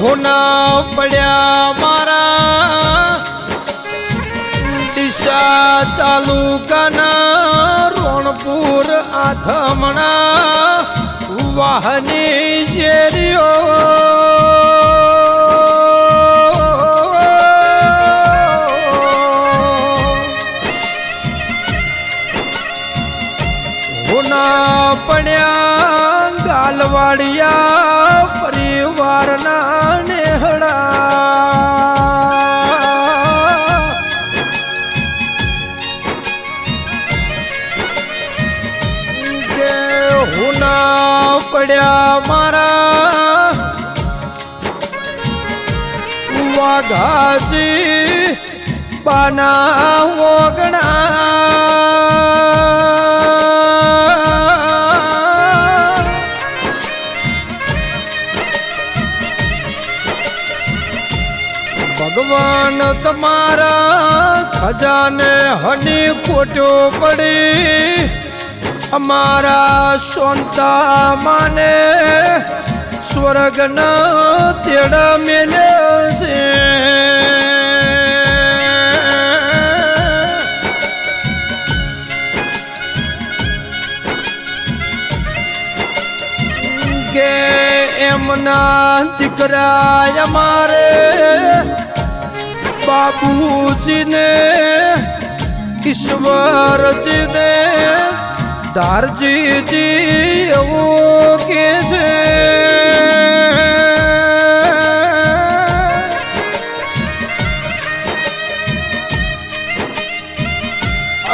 હોના પડ્યા મારા દિશા તાલુકાના રોણપુર આથમણા વાહની શેરીઓ વાઘાજી પાના ઓગણા ભગવાન તમારા ખજાને હની ખોટો પડી. અમારા સોનતા માને સ્વર્ગના તેડા મેલ્યા એમના દીકરાય મારે બાબુજીને ઈશ્વરજીને દારજીજી એવું કે છે.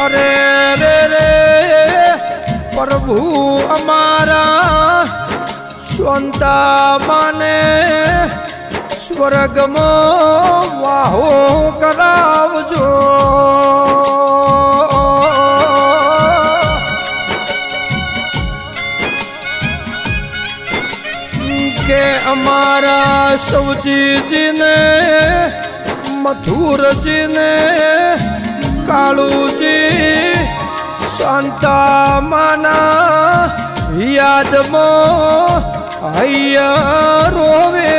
અરે રે રે પ્રભુ અમારા સ્વંતા માને સ્વર્ગમાં વાહો કરાવજો. કે અમારા સૌજીજીને મધુરજીને કાળુજી સંતા માના યાદમાં હૈયા રોવે.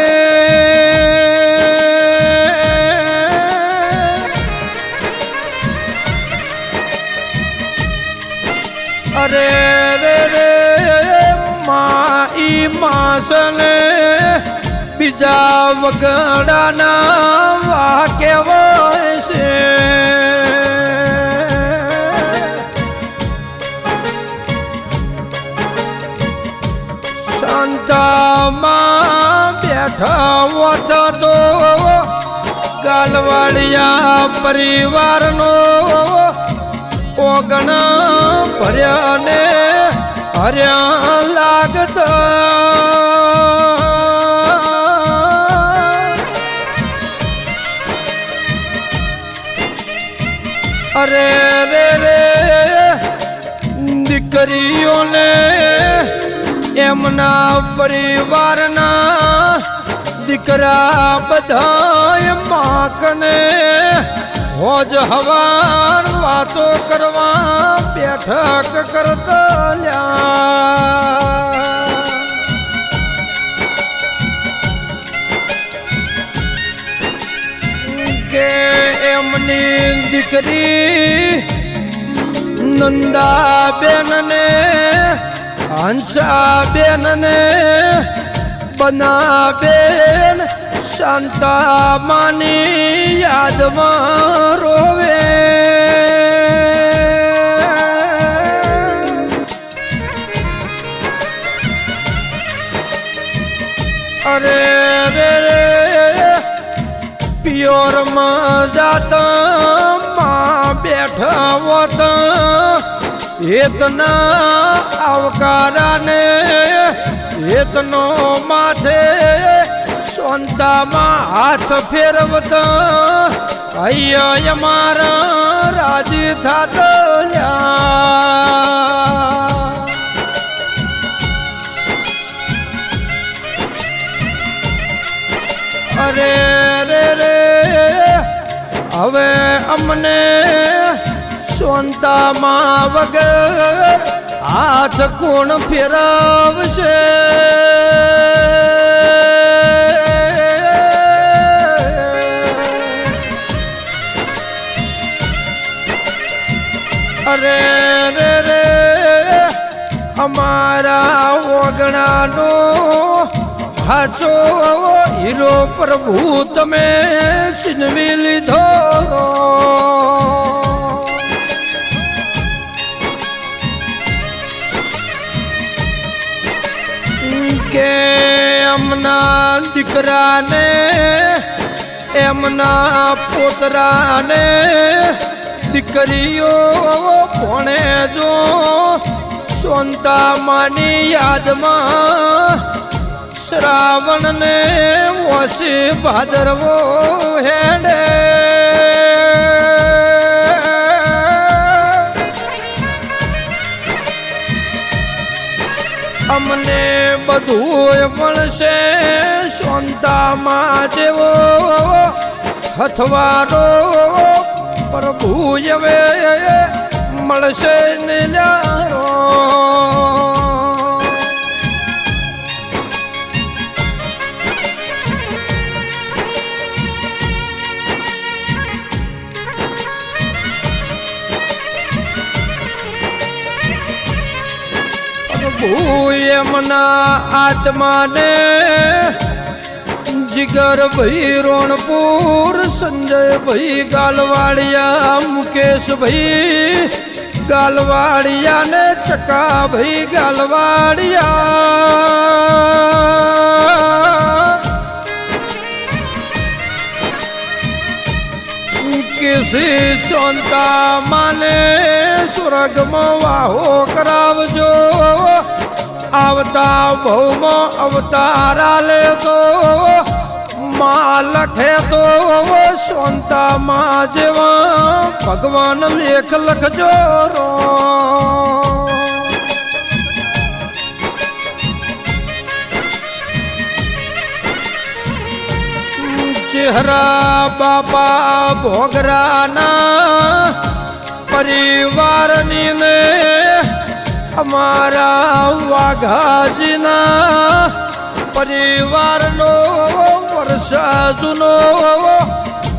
અરે રે રે માઈ માસને બીજા વગડાના વાક્ય સંતામાં બેઠા હોત તો ગાલવાડિયા પરિવારનો ઓગણ ભર્યા ને હર્યા લાગત. અરે રે રે, દીકરીઓને એમના પરિવારના દીકરા બધા માકને હોજ હવાર વાતો કરવા બેઠક કરતા લ્યા. કે એમની દીકરી નંદા બેનને હંસા ને બનાબેન શાંતા માની યાદમાં રોવે. અરે રે રે પિયોરમાં જાતા માં બેઠા આવકારાને એકનો માથે સોનતામાં હાથ ફેરવતા અહીંયા મારા રાજી થાતયા અરે રે રે, હવે અમને સોનતામાં વગર હાથ કોણ ફેરવશે? અરે રે રે અમારા ઓગણાનો હાચો હીરો પ્રભુ તમે છીનવી લીધો. કે એમના દીકરાને એમના પોતરાને દીકરીઓ ભણે જો. સોનતામાની યાદમાં શ્રાવણને વસી ભાદરવો હેડે. અમને બધું મળશે સોનતામાં જેવો હથવારો પ્રભુ હવે મળશે નીલારો પ્રભુ એમના આત્માને જીગર ભાઈ રોણપુર, સંજય ભાઈ ગાલવાડિયા, મુકેશ ભાઈ ગાલવાડિયા ને ચકા ભાઈ ગાલવાડિયા. કિસી સોનતા માને સ્વર્ગમાં વાહો કરાવજો. આવતા ભૌમાં અવતારા લેતો મા લખે તો સોનતા માં જેવા ભગવાન લેખ લખજો. રો ચહેરા બાપા ભોગરાના પરિવારની ને અમારા વાઘાજીના પરિવારનો વર્ષા જૂનો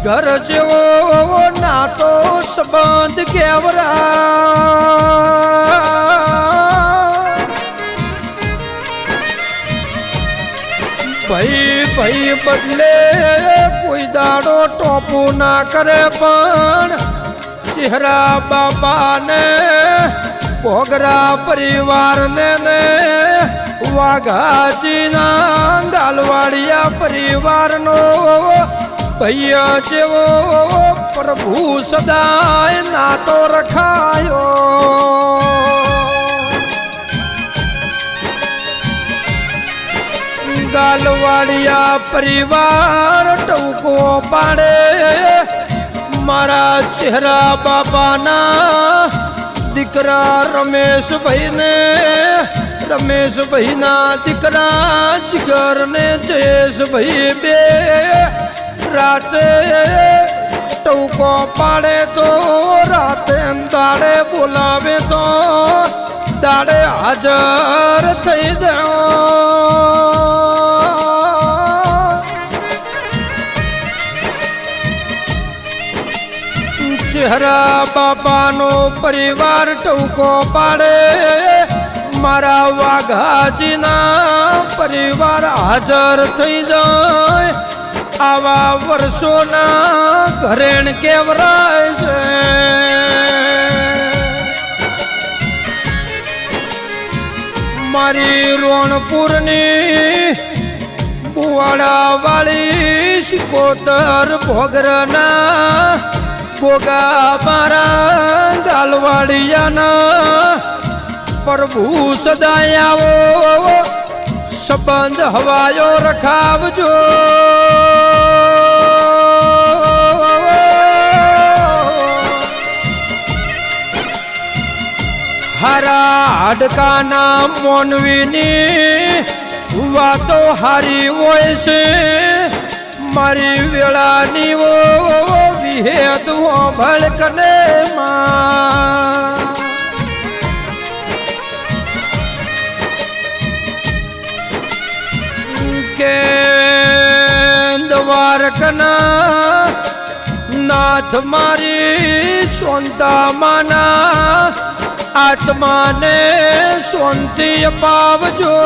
ઘર જેવો નાતો સંબંધ કેવરા? ભાઈ ભાઈ બદલે દાડો ટોપુ ના કરે પણ ચહેરા બાપાને ભોગરા પરિવારને ને વાઘાજીના ગાલવાડિયા પરિવારનો ભૈયા જેવો પ્રભુ સદાય નાતો રખાયો. ગાલવાડિયા પરિવાર ટૂંકો પાડે. મારા ચહેરા બાપાના દીકરા રમેશભાઈ ને રમેશભાઈ ના દીકરા જીગર ને જયેશભાઈ બે. રાતે ટૂંકો પાડે તો, રાતે દાડે બોલાવે તો, દાડે હાજર થઈ જાઓ ચહેરા બાપાનો પરિવાર ટૂંકો પાડે. મારા વાઘાજીના પરિવાર હાજર થઈ જાય. આવા વર્ષોના ઘરેણ કેવરાય છે. મારી રોણપુરની બુવાડા વાળી શિકોતર ભોગરના ગોગા મારા ગાલવાડિયાના પ્રભુ સદાય આવો સંબંધ હવાયો રખાવજો. હારા હાડકાના મોનવીની વાતો હારી હોય છે, મારી વેળાની ઓ હે તું ભળકને માં. કે દ્વારકના નાથ મારી સોનતા માના આત્માને શાંતિ અપાવજો.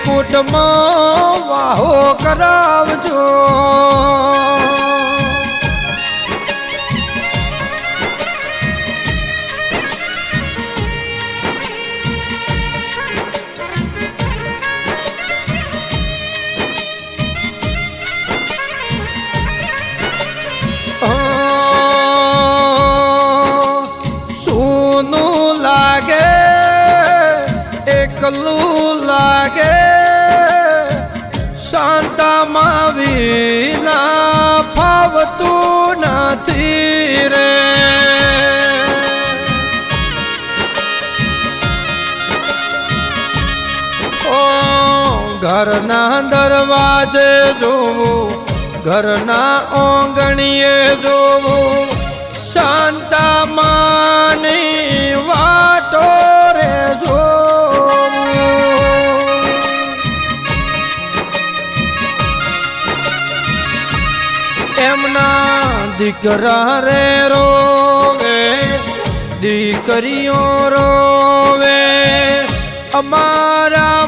વૈકુંઠમાં વાહો કરાવજો. શાંતામાં વિના ફાવતું નથી રે. ઓ, ઘરના દરવાજે જોવું, ઘરના ઓંગણીએ જોવું શાંતા માની વાટો દીકરા રે રોવે દીકરીઓ રોવે અમારા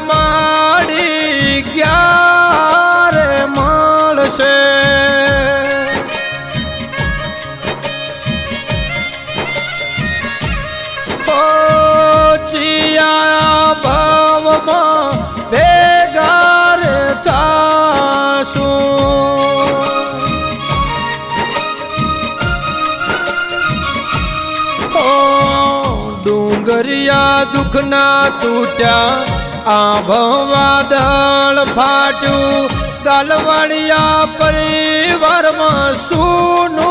ડુંગરિયા દુખના તૂટ્યા આભ વાદળ ફાટ્યું. ગાલવાડિયા પરિવારમાં સુનું